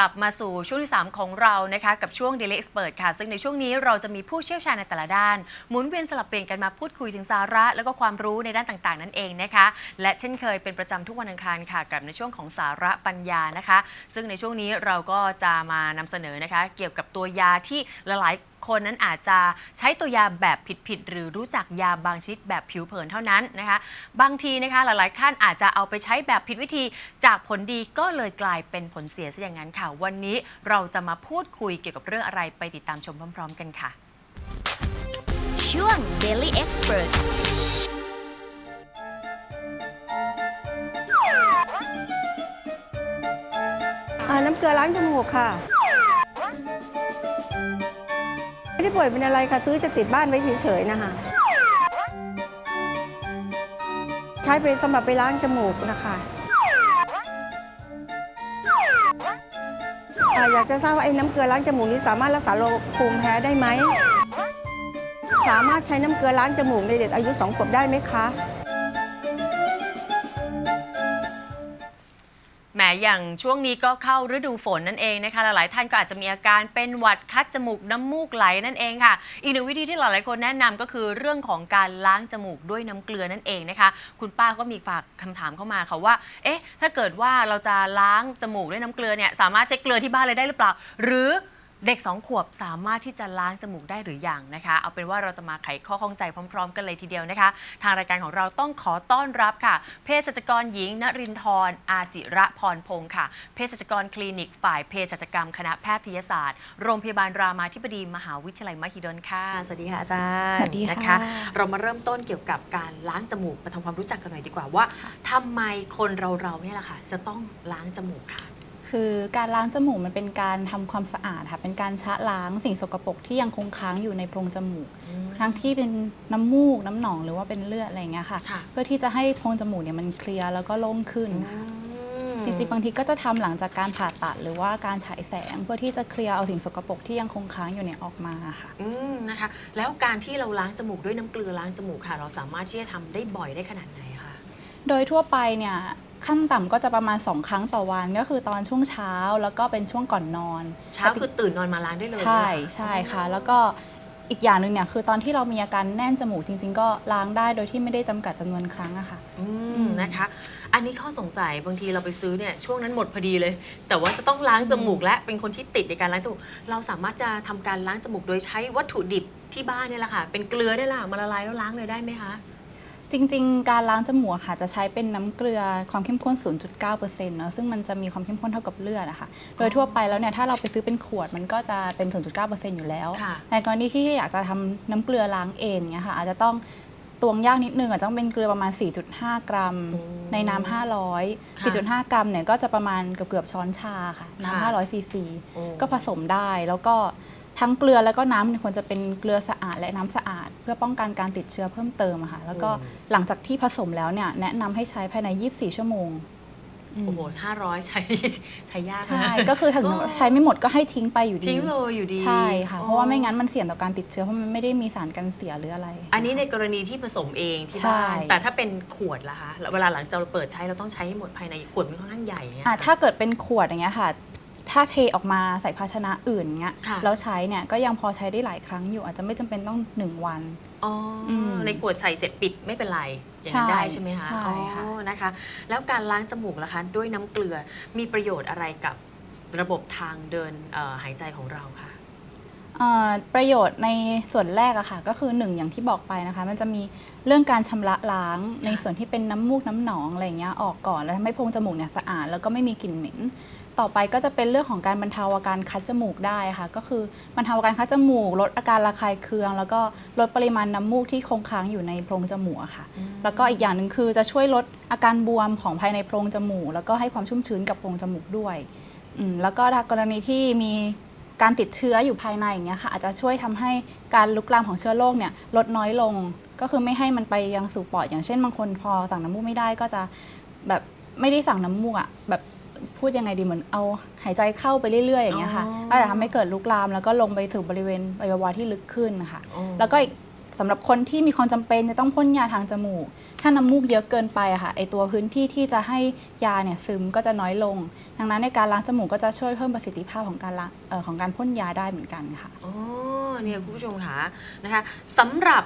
ลับมาสู่ช่วงที่ 3 ของเรานะคะกับช่วง Daily Expert ค่ะ ซึ่งในช่วงนี้เราจะมีผู้เชี่ยวชาญในแต่ละด้าน หมุนเวียนสลับเปลี่ยนกันมาพูดคุยถึงสาระ แล้วก็ความรู้ในด้านต่างๆ นั่นเองนะคะ และเช่นเคยเป็นประจำทุกวันอังคารค่ะกับในช่วงของสาระปัญญานะคะ ซึ่งในช่วงนี้เราก็จะมานำเสนอนะคะ เกี่ยวกับตัวยาที่หลายๆ คนนั้นอาจจะใช้ตัวยาแบบผิดๆหรือรู้จักยาบางชนิดแบบผิวเผินเท่านั้นนะคะ บางทีนะคะหลายๆท่านอาจจะเอาไปใช้แบบผิดวิธีจากผลดีก็เลยกลายเป็นผลเสียซะอย่างนั้นค่ะ วันนี้เราจะมาพูดคุยเกี่ยวกับเรื่องอะไรไปติดตามชมพร้อม ๆ กันค่ะ ช่วง Daily Expert อ่าน้ำเกลือล้างจมูกค่ะ ไม่ได้ป่วยเป็นอะไรค่ะซื้อจะติดบ้านไว้เฉยๆนะคะใช้ไปสำหรับไปล้างจมูกนะคะอยากจะทราบว่าไอ้น้ำเกลือล้างจมูกนี้สามารถรักษาโรคภูมิแพ้ได้ไหม สามารถใช้น้ำเกลือล้างจมูกในเด็กอายุสองขวบได้ไหมคะ หมอย่างช่วงนี้ก็เข้าฤดูฝนนั่นเองนะคะหลายๆท่านก็อาจจะมีอาการเป็นหวัดคัดจมูกน้ำมูกไหลนั่นเองค่ะ อีกหนึ่งวิธีที่หลายๆคนแนะนำก็คือเรื่องของการล้างจมูกด้วยน้ำเกลือนั่นเองนะคะ คุณป้าก็มีฝากคำถามเข้ามาค่ะว่า เอ๊ะ ถ้าเกิดว่าเราจะล้างจมูกด้วยน้ำเกลือเนี่ยสามารถใช้เกลือที่บ้านเลยได้หรือเปล่า หรือ เด็กสองขวบสามารถที่จะล้างจมูกได้หรือยังนะคะ เอาเป็นว่าเราจะมาไขข้อข้องใจพร้อม ๆ กันเลยทีเดียวนะคะ ทางรายการของเราต้องขอต้อนรับค่ะ เภสัชกรหญิงนรินทร์อาศิระพรพงศ์ค่ะ เภสัชกรคลินิก ฝ่ายเภสัชกรรมคณะแพทยศาสตร์ โรงพยาบาลรามาธิบดีมหาวิทยาลัยมหิดลค่ะ สวัสดีค่ะอาจารย์สวัสดีค่ะ นะคะ เรามาเริ่มต้นเกี่ยวกับการล้างจมูกมาทำความรู้จักกันหน่อยดีกว่าว่าทำไมคนเราๆเนี่ยแหละค่ะจะต้องล้างจมูกค่ะ คือการล้างจมูกมันเป็นการทำความสะอาดค่ะเป็นการชะล้างสิ่งสกปรกที่ยังคงค้างอยู่ในโพรงจมูก ทั้งที่เป็นน้ำมูกน้ำหนองหรือว่าเป็นเลือดอะไรอย่างเงี้ยค่ะค่ะ เพื่อที่จะให้โพรงจมูกเนี่ยมันเคลียร์แล้วก็โล่งขึ้นค่ะจริงๆบางทีก็จะทำหลังจากการผ่าตัดหรือว่าการฉายแสงเพื่อที่จะเคลียร์เอาสิ่งสกปรกที่ยังคงค้างอยู่เนี่ยออกมาค่ะอืมนะคะ แล้วการที่เราล้างจมูกด้วยน้ำเกลือล้างจมูกค่ะ เราสามารถที่จะทำได้บ่อยได้ขนาดไหนคะโดยทั่วไปเนี่ย ขั้นต่ำก็จะประมาณ 2 ครั้งต่อวัน ก็คือตอนช่วงเช้าแล้วก็เป็นช่วงก่อนนอนเช้าคือตื่นนอนมาล้างได้เลยใช่เหรอใช่ค่ะ แล้วก็อีกอย่างหนึ่งเนี่ยคือตอนที่เรามีอาการแน่นจมูกจริง ๆ ก็ล้างได้โดยที่ไม่ได้จำกัดจำนวนครั้งอะค่ะอืมนะคะ อันนี้ข้อสงสัยบางทีเราไปซื้อเนี่ยช่วงนั้นหมดพอดีเลย แต่ว่าจะต้องล้างจมูกและเป็นคนที่ติดในการล้างจมูก เราสามารถจะทำการล้างจมูกโดยใช้วัตถุดิบที่บ้านเนี่ยแหละค่ะ เป็นเกลือได้ละมาละลายแล้วล้างเลยได้ไหมคะ จริง ๆ การล้างจมูกอะค่ะจะใช้เป็นน้ำเกลือความเข้มข้น 0.9%เนอะซึ่งมันจะมีความเข้มข้นเท่ากับเลือดอะค่ะโดยทั่วไปแล้วเนี่ยถ้าเราไปซื้อเป็นขวดมันก็จะเป็น 0.9%อยู่แล้ว ค่ะ ในกรณีที่อยากจะทำน้ำเกลือล้างเองเนี่ยค่ะอาจจะต้องตวงยากนิดนึงอาจจะต้องเป็นเกลือประมาณ 4.5 กรัม โอ้ในน้ำค่ะ500 4.5 กรัมเนี่ยก็จะประมาณเกือบเกือบๆช้อนชาค่ะค่ะ น้ำ500ซีซี โอ้ก็ผสมได้แล้วก็ ทั้งเกลือแล้วก็น้ำเนี่ยควรจะเป็นเกลือสะอาดและน้ำสะอาด เพื่อป้องกันการติดเชื้อเพิ่มเติมอะค่ะแล้วก็หลังจากที่ผสมแล้วเนี่ยแนะนำให้ใช้ภายใน 24 ชั่วโมงอืมโอ้โหห้าร้อยใช้ใช้ยากนะ ใช่ก็คือถึงใช้ไม่หมดก็ให้ทิ้งไปอยู่ดีทิ้งเลยอยู่ดีใช่ค่ะอ๋อเพราะว่าไม่งั้นมันเสี่ยงต่อการติดเชื้อเพราะมันไม่ได้มีสารกันเสียหรืออะไร อันนี้ในกรณีที่ผสมเองที่ใช่ บ้านแต่ถ้าเป็นขวดล่ะคะแล้วเวลาหลังจากเราเปิดใช้เราต้องใช้ให้หมดภายในขวดมันค่อนข้างใหญ่เนี่ย อะถ้าเกิดเป็นขวดอย่างเงี้ยค่ะ ถ้าเทออกมาใส่ภาชนะอื่นเงี้ยค่ะแล้วใช้เนี่ยก็ยังพอใช้ได้หลายครั้งอยู่ อาจจะไม่จำเป็นต้องหนึ่งวันอ๋ออมในขวดใส่เสร็จปิดไม่เป็นไรอย่างนั้นใช่ได้ใช่ไหมคะใช่ค่ะอ๋อนะคะ แล้วการล้างจมูกล่ะคะ ด้วยน้ำเกลือมีประโยชน์อะไรกับระบบทางเดินเอ่อหายใจของเราคะเอ่อประโยชน์ในส่วนแรกอะค่ะ ก็คือหนึ่งอย่างที่บอกไปนะคะ มันจะมีเรื่องการชำระล้างในส่วนที่เป็นน้ำมูกน้ำหนองอะไรอย่างเงี้ยออกก่อนแล้วทำให้โพรงจมูกเนี่ยสะอาดแล้วก็ไม่มีกลิ่นเหม็น ต่อไปก็จะเป็นเรื่องของการบรรเทาอาการคัดจมูกได้ค่ะ ก็คือบรรเทาอาการคัดจมูก ลดอาการระคายเคือง แล้วก็ลดปริมาณน้ำมูกที่คงค้างอยู่ในโพรงจมูกอะค่ะ แล้วก็อีกอย่างหนึ่งคือจะช่วยลดอาการบวมของภายในโพรงจมูก แล้วก็ให้ความชุ่มชื้นกับโพรงจมูกด้วยอืมแล้วก็ถ้ากรณีที่มีการติดเชื้ออยู่ภายในอย่างเงี้ยค่ะ อาจจะช่วยทำให้การลุกลามของเชื้อโรคเนี่ยลดน้อยลง ก็คือไม่ให้มันไปยังสู่ปอด อย่างเช่นบางคนพอสั่งน้ำมูกไม่ได้ก็จะแบบไม่ได้สั่งน้ำมูกอะแบบ พูดยังไงดีเหมือนเอาหายใจเข้าไปเรื่อยๆอย่างเงี้ยค่ะอ๋อก็จะทำให้เกิดลุกลาม แล้วก็ลงไปสู่บริเวณอวัยวะที่ลึกขึ้นนะคะอ๋อแล้วก็อีกสำหรับคนที่มีความจำเป็นจะต้องพ่นยาทางจมูก ถ้าน้ำมูกเยอะเกินไปอะค่ะไอตัวพื้นที่ที่จะให้ยาเนี่ยซึมก็จะน้อยลง ดังนั้นในการล้างจมูกก็จะช่วยเพิ่มประสิทธิภาพของการล้างเอ่อของการพ่นยาได้เหมือนกันค่ะอ๋อเนี่ยคุณผู้ชมค่ะนะคะสำหรับ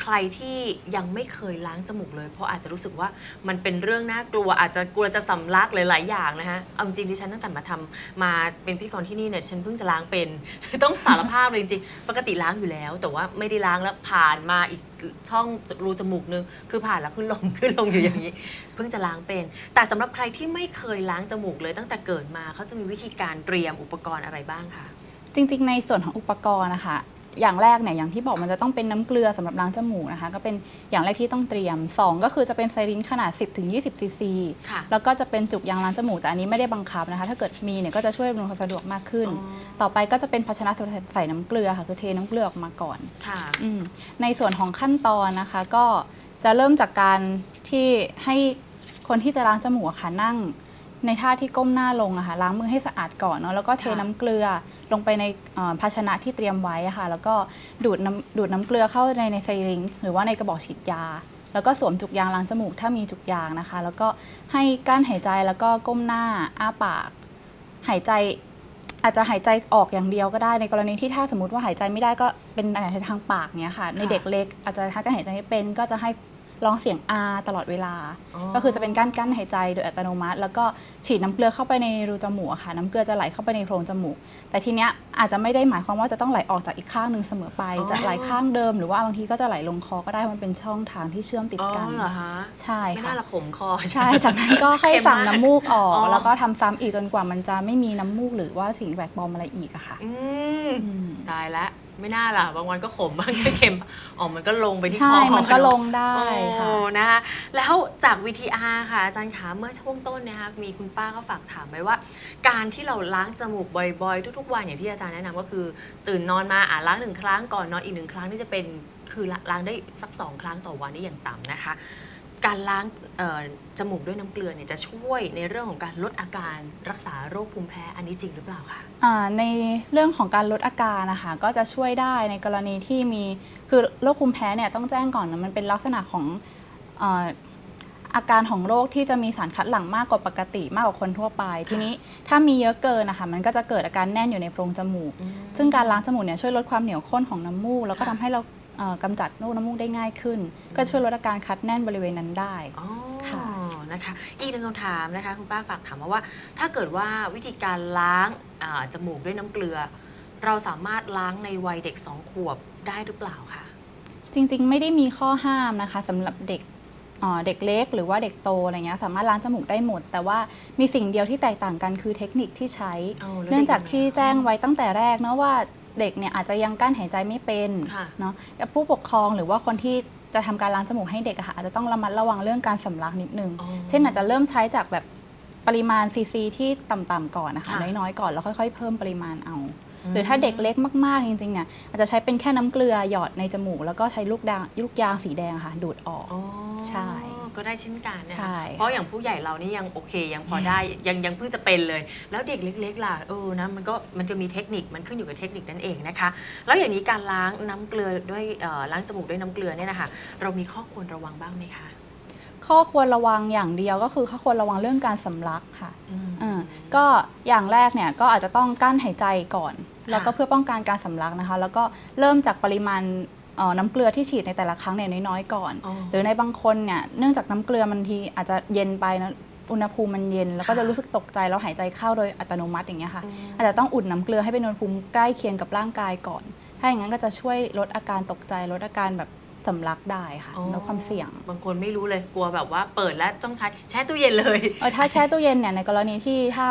ใครที่ยังไม่เคยล้างจมูกเลย เพราะอาจจะรู้สึกว่ามันเป็นเรื่องน่ากลัว อาจจะกลัวจะสำลักหลายๆอย่างนะคะเอาจริงดิฉันตั้งแต่มาทำมาเป็นพิธีกรที่นี่เนี่ยฉันเพิ่งจะล้างเป็น ต้องสารภาพเลยจริงปกติล้างอยู่แล้ว แต่ว่าไม่ได้ล้างแล้วผ่านมาอีกช่องรูจมูกนึงคือผ่านแล้วขึ้นลงขึ้นลงอยู่อย่างนี้ เพิ่งจะล้างเป็น แต่สำหรับใครที่ไม่เคยล้างจมูกเลยตั้งแต่เกิดมาเขาจะมีวิธีการเตรียมอุปกรณ์อะไรบ้างคะจริง ๆ ในส่วนของอุปกรณ์นะคะ อย่างแรกเนี่ยอย่างที่บอกมันจะต้องเป็นน้ำเกลือสำหรับล้างจมูกนะคะก็เป็นอย่างแรกที่ต้องเตรียม 2 ก็คือจะเป็นไซรินขนาด 10-20ซีซีค่ะแล้วก็จะเป็นจุกยางล้างจมูกแต่อันนี้ไม่ได้บังคับนะคะ ถ้าเกิดมีเนี่ยก็จะช่วยบำรุงความสะดวกมากขึ้นอ๋อต่อไปก็จะเป็นภาชนะสำหรับใส่น้ำเกลือค่ะคือเทน้ำเกลือออกมาก่อนค่ะอืมในส่วนของขั้นตอนนะคะ ก็จะเริ่มจากการที่ให้คนที่จะล้างจมูกอะค่ะนั่ง ในท่าที่ก้มหน้าลงอะค่ะล้างมือให้สะอาดก่อนเนาะแล้วก็เทค่ะ น้ำเกลือลงไปในเอ่อภาชนะที่เตรียมไว้อะค่ะ แล้วก็ดูดน้ำดูดน้ำเกลือเข้าในในไซริงหรือว่าในกระบอกฉีดยา แล้วก็สวมจุกยางล้างจมูกถ้ามีจุกยางนะคะ แล้วก็ให้กั้นหายใจแล้วก็ก้มหน้าอ้าปาก หายใจอาจจะหายใจออกอย่างเดียวก็ได้ในกรณีที่ถ้าสมมติว่าหายใจไม่ได้ก็เป็นการหายใจทางปากเนี้ยค่ะ ในเด็กเล็กอาจจะถ้าการหายใจไม่เป็นก็จะให้ ร้องเสียงอาตลอดเวลาอ๋อก็คือจะเป็นการกั้นหายใจโดยอัตโนมัติ แล้วก็ฉีดน้ำเกลือเข้าไปในรูจมูกอะค่ะ น้ำเกลือจะไหลเข้าไปในโพรงจมูก แต่ทีเนี้ยอาจจะไม่ได้หมายความว่าจะต้องไหลออกจากอีกข้างหนึ่งเสมอไปอ๋อจะไหลข้างเดิม หรือว่าบางทีก็จะไหลลงคอก็ได้มันเป็นช่องทางที่เชื่อมติดอ๋อกันเหรอฮะใช่ไม่ค่ะน่าละขมคอใช่จากนั้นก็ให้เค็มสั่งมากน้ำมูกออกอ๋อแล้วก็ทำซ้ำอีกจนกว่ามันจะไม่มีน้ำมูกหรือว่าสิ่งแปลกปลอมอะไรอีกอะค่ะอืมอืมตายแล้ว ไม่น่าล่ะ บางวันก็ขมบางก็เค็มอ๋อมันก็ลงไปที่คใช่อมันก็ลงได้ค่ะโอ้นะคะแล้วจาก VTR ค่ะอาจารย์คะเมื่อช่วงต้นเนะคะมีคุณป้าก็ฝากถามไว้ว่า การที่เราล้างจมูกบ่อยๆ ทุกๆวันอย่างที่อาจารย์แนะนำก็คือ ตื่นนอนมาอ่าล้างหนึ่งครั้งก่อนนอนอีกหนึ่งครั้งนี่จะเป็นคือล้างได้สักสองครั้งต่อวันนี่อย่างต่ำนะคะ การล้างเอ่อจมูกด้วยน้ำเกลือเนี่ยจะช่วยในเรื่องของการลดอาการรักษาโรคภูมิแพ้อันนี้จริงหรือเปล่าคะอ่าในเรื่องของการลดอาการนะคะก็จะช่วยได้ในกรณีที่มีคือโรคภูมิแพ้เนี่ยต้องแจ้งก่อนนะมันเป็นลักษณะของเอ่ออาการของโรคที่จะมีสารคัดหลั่งมากกว่าปกติมากกว่าคนทั่วไป ทีนี้ถ้ามีเยอะเกินนะคะมันก็จะเกิดอาการแน่นอยู่ในโพรงจมูก ซึ่งการล้างจมูกเนี่ยช่วยลดความเหนียวข้นของน้ำมูกแล้วก็ค่ะทำให้เราเอ่อ กำจัดโรคน้ำมูกได้ง่ายขึ้น ก็ช่วยลดอาการคัดแน่นบริเวณนั้นได้อ๋อค่ะนะคะอีกหนึ่งคำถามนะคะคุณป้าฝากถามมาว่า ถ้าเกิดว่าวิธีการล้างอ่าจมูกด้วยน้ำเกลือ เราสามารถล้างในวัยเด็กสองขวบได้หรือเปล่าคะจริงๆ ไม่ได้มีข้อห้ามนะคะสำหรับเด็กเอ่อเด็กเล็กหรือว่าเด็กโตอะไรเงี้ยสามารถล้างจมูกได้หมด แต่ว่ามีสิ่งเดียวที่แตกต่างกันคือเทคนิคที่ใช้อ๋อแล้วเนื่องจากเด็กยังไงที่แจ้งไว้ตั้งแต่แรกเนาะว่า เด็กเนี่ยอาจจะยังกั้นหายใจไม่เป็นค่ะเนาะแต่ผู้ปกครองหรือว่าคนที่จะทำการล้างจมูกให้เด็กอะค่ะอาจจะต้องระมัดระวังเรื่องการสำลักนิดนึงอ๋อเช่นอาจจะเริ่มใช้จากแบบปริมาณซีซีที่ต่ำๆก่อนนะคะค่ะน้อยๆก่อนแล้วค่อยๆ เพิ่มปริมาณเอา หรือถ้าเด็กเล็กมากๆจริงๆเนี่ยอาจจะใช้เป็นแค่น้ำเกลือหยอดในจมูก แล้วก็ใช้ลูกดางลูกยางสีแดงอะค่ะ ดูดออกอ๋อใช่ ก็ได้เช่นกันนะใช่ คะเพราะอย่างผู้ใหญ่เรานี่ยังโอเคยังพอได้ยังยังเพิ่งจะเป็นเลย แล้วเด็กเล็กๆล่ะเออนะมันก็มันจะมีเทคนิคมันขึ้นอยู่กับเทคนิคนั่นเองนะคะ แล้วอย่างนี้การล้างน้ำเกลือด้วยเอ่อล้างจมูกด้วยน้ำเกลือเนี่ยนะคะเรามีข้อควรระวังบ้างไหมคะข้อควรระวังอย่างเดียวก็คือข้อควรระวังเรื่องการสำลักค่ะอืม อ่าก็อย่างแรกเนี่ยก็อาจจะต้องกั้นหายใจก่อนค่ะแล้วก็เพื่อป้องกันการสำลักนะคะ แล้วก็เริ่มจากปริมาณเอ่อ น้ำเกลือที่ฉีดในแต่ละครั้งเนี่ยน้อยๆก่อนอ๋อหรือในบางคนเนี่ยเนื่องจากน้ำเกลือมันทีอาจจะเย็นไปนะอุณหภูมิมันเย็น แล้วก็ค่ะจะรู้สึกตกใจแล้วหายใจเข้าโดยอัตโนมัติอย่างเงี้ยค่ะอืมอาจจะต้องอุ่นน้ำเกลือให้เป็นอุณหภูมิใกล้เคียงกับร่างกายก่อน ถ้าอย่างนั้นก็จะช่วยลดอาการตกใจลดอาการแบบสำลักได้ค่ะอ๋อลดความเสี่ยง บางคนไม่รู้เลยกลัวแบบว่าเปิดแล้วต้องใช้แช่ตู้เย็นเลยเออถ้าแช่ตู้เย็นเนี่ยในกรณีที่ถ้า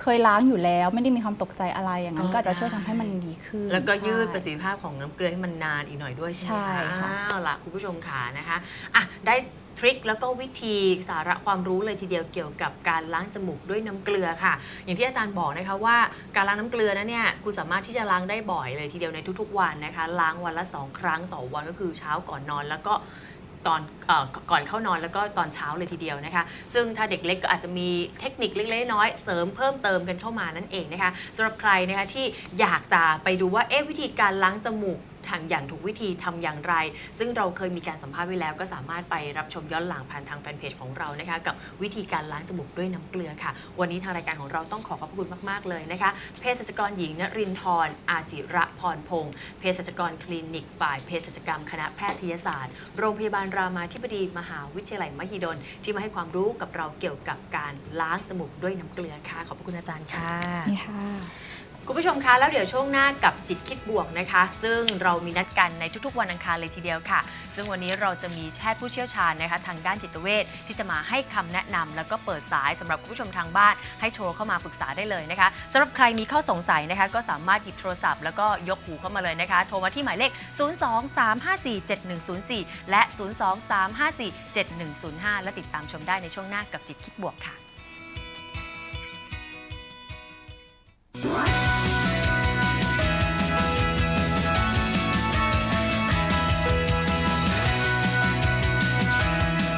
เคยล้างอยู่แล้ว ไม่ได้มีความตกใจอะไรอย่างนั้นอ๋อก็อาจจะช่วยได้ทำให้มันดีขึ้น แล้วก็ยืดใช่ประสิทธิภาพของน้ำเกลือให้มันนานอีกหน่อยด้วยใช่ไหมใช่คะค่ะอ้าวล่ะคุณผู้ชมขานะคะอะได้ทริคแล้วก็วิธีสาระความรู้เลยทีเดียวเกี่ยวกับการล้างจมูกด้วยน้ำเกลือค่ะ อย่างที่อาจารย์บอกนะคะว่าการล้างน้ำเกลือนั้นเนี่ยคุณสามารถที่จะล้างได้บ่อยเลยทีเดียวในทุกๆวันนะคะ ล้างวันละสองครั้งต่อวันก็คือเช้าก่อนนอนแล้วก็ ตอนอก่อนเข้านอนแล้วก็ตอนเช้าเลยทีเดียวนะคะ ซึ่งถ้าเด็กเล็กก็อาจจะมีเทคนิคเล็กๆน้อยๆเสริมเพิ่มเติมกันเข้ามานั่นเองนะคะสำหรับใครนะคะที่อยากจะไปดูว่าเอ๊ะวิธีการล้างจมูก ทางอย่างถูกวิธีทำอย่างไร ซึ่งเราเคยมีการสัมภาษณ์ไว้แล้ว ก็สามารถไปรับชมย้อนหลังผ่านทางแฟนเพจของเรานะคะกับวิธีการล้างจมูกด้วยน้ำเกลือค่ะ วันนี้ทางรายการของเราต้องขอขอบพระคุณมาก ๆ เลยนะคะเภสัชกรหญิงนรินทร์อาศิระพรพงศ์เภสัชกรคลินิก ฝ่ายเภสัชกรรม คณะแพทยศาสตร์ โรงพยาบาลรามาธิบดีมหาวิทยาลัยมหิดล ที่มาให้ความรู้กับเราเกี่ยวกับการล้างจมูกด้วยน้ำเกลือค่ะ ขอบพระคุณอาจารย์ค่ะ คุณผู้ชมคะแล้วเดี๋ยวช่วงหน้ากับจิตคิดบวกนะคะ ซึ่งเรามีนัดกันในทุกๆ วันอังคารเลยทีเดียวค่ะ ซึ่งวันนี้เราจะมีแพทย์ผู้เชี่ยวชาญนะคะ ทางด้านจิตเวชที่จะมาให้คำแนะนำแล้วก็เปิดสายสำหรับคุณผู้ชมทางบ้าน ให้โทรเข้ามาปรึกษาได้เลยนะคะสำหรับใครมีข้อสงสัยนะคะ ก็สามารถหยิบโทรศัพท์แล้วก็ยกหูเข้ามาเลยนะคะ โทรมาที่หมายเลข 023547104 และ 023547105 และติดตามชมได้ในช่วงหน้ากับจิตคิดบวกค่ะ